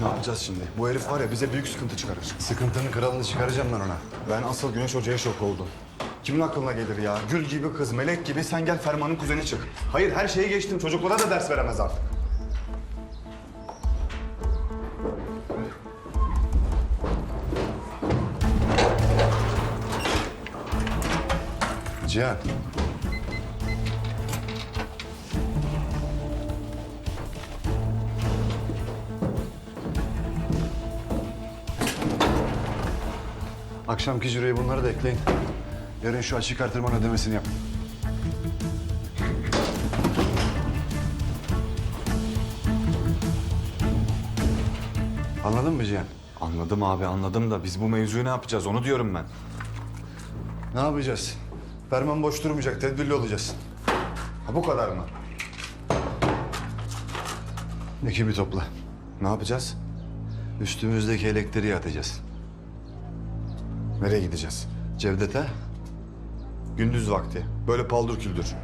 Ne yapacağız şimdi? Bu herif var ya bize büyük sıkıntı çıkarır. Sıkıntının kralını çıkaracağım ben ona. Ben asıl Güneş Hoca'ya şok oldum. Kimin aklına gelir ya? Gül gibi kız, melek gibi sen gel Ferman'ın kuzeni çık. Hayır her şeyi geçtim. Çocuklara da ders veremez artık. Cihan. Akşamki cüreyi bunları da ekleyin. Yarın şu açık artırmanın ödemesini yap. Anladın mı Cihan? Anladım abi anladım da biz bu mevzuyu ne yapacağız onu diyorum ben. Ne yapacağız? Ferman boş durmayacak, tedbirli olacağız. Ha bu kadar mı? Ekibi topla. Ne yapacağız? Üstümüzdeki elektriği atacağız. Nereye gideceğiz? Cevdet'e Gündüz vakti. Böyle paldır küldür.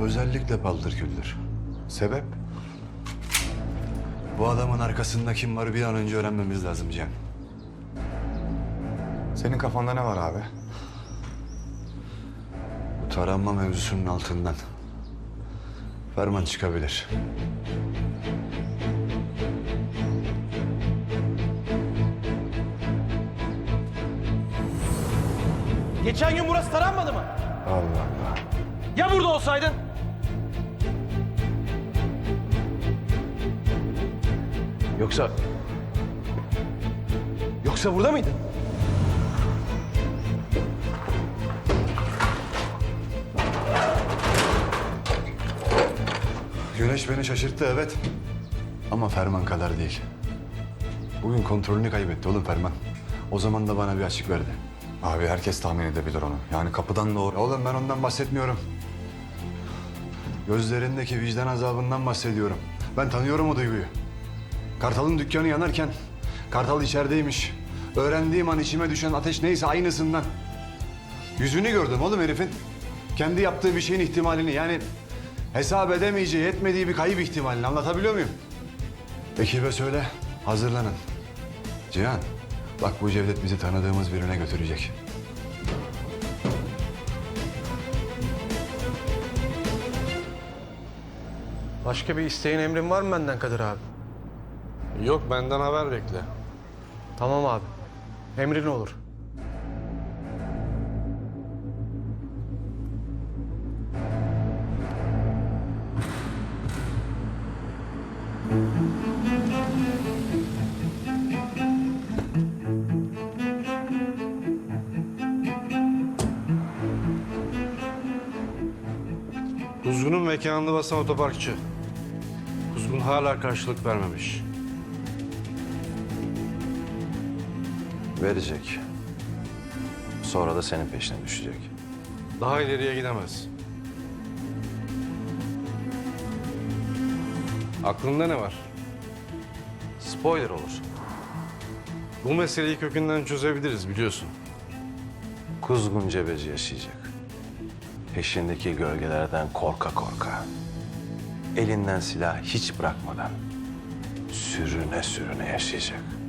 özellikle paldır küldür. Sebep? Bu adamın arkasında kim var bir an önce öğrenmemiz lazım Cihan. Senin kafanda ne var abi? Bu taranma mevzusunun altından ferman çıkabilir. Geçen gün burası taranmadı mı? Allah Allah. Ya burada olsaydın? Yoksa... Yoksa burada mıydın? Güneş beni şaşırttı evet. Ama ferman kadar değil. Bugün kontrolünü kaybetti oğlum ferman. O zaman da bana bir açık verdi. Abi herkes tahmin edebilir onu. Yani kapıdan doğru. Oğlum ben ondan bahsetmiyorum. Gözlerindeki vicdan azabından bahsediyorum. Ben tanıyorum o duyguyu. Kartal'ın dükkanı yanarken Kartal içerideymiş. Öğrendiğim an içime düşen ateş neyse aynısından. Yüzünü gördüm oğlum herifin. Kendi yaptığı bir şeyin ihtimalini yani hesap edemeyeceği, etmediği bir kayıp ihtimalini anlatabiliyor muyum? Ekibe söyle, hazırlanın. Cihan, bak bu Cevdet bizi tanıdığımız birine götürecek. Başka bir isteğin emrin var mı benden Kadir abi? Yok benden haber bekle. Tamam abi. Emrin olur. Kuzgun'un mekanını basan otoparkçı. Kuzgun hala karşılık vermemiş. Verecek. Sonra da senin peşine düşecek. Daha ileriye gidemez. Aklında ne var? Spoiler olur. Bu meseleyi kökünden çözebiliriz biliyorsun. Kuzgun cebeci yaşayacak. Peşindeki gölgelerden korka korka. Elinden silah hiç bırakmadan. Sürüne sürüne yaşayacak.